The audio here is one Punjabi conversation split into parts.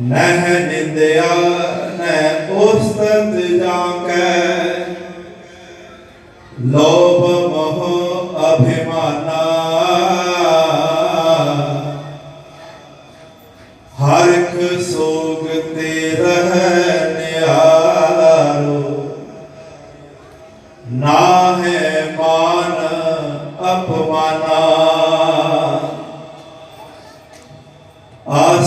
ਨਹਿ ਨਿੰਦਿਆ ਨਹਿ ਉਸਤਤ ਜਾਕੈ। ਲੋਭ ਮੋਹ ਅਭਿਮਾਨਾ। ਹਰਿਖ ਸੋਗ ਤੇ ਰਹਿ ਨਿਆਰੋ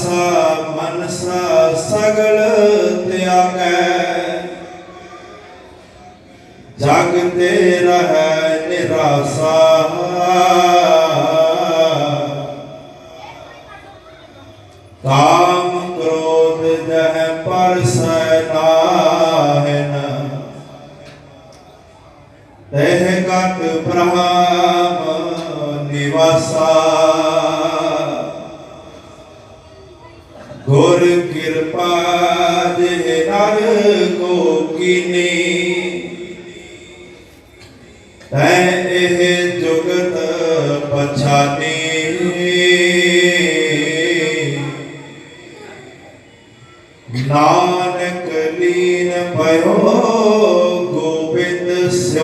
ਆਸਾ ਮਨਸਾ ਸਗਲ ਤਿਆਗੈ ਜਗ ਤੇ ਰਹਿ ਨਿਰਾਸਾ ਕਾਮ ਕ੍ਰੋਧ ਦਹਿ ਪਰਸੈ ਨਾਹਿਨ ਤਹਿ ਕਟ ਬ੍ਰਹਮ ਨਿਵਾਸਾ ਗੁਰ ਕਿਰਪਾ ਜੇ ਨਰ ਕੋ ਕੀਨੀ। ਤੈ ਇਹ ਜੁਗਤ ਪਛਾਨੀ। ਨਾਨਕ ਲੀਨ ਭਇਓ ਗੋਬਿੰਦ ਸਿ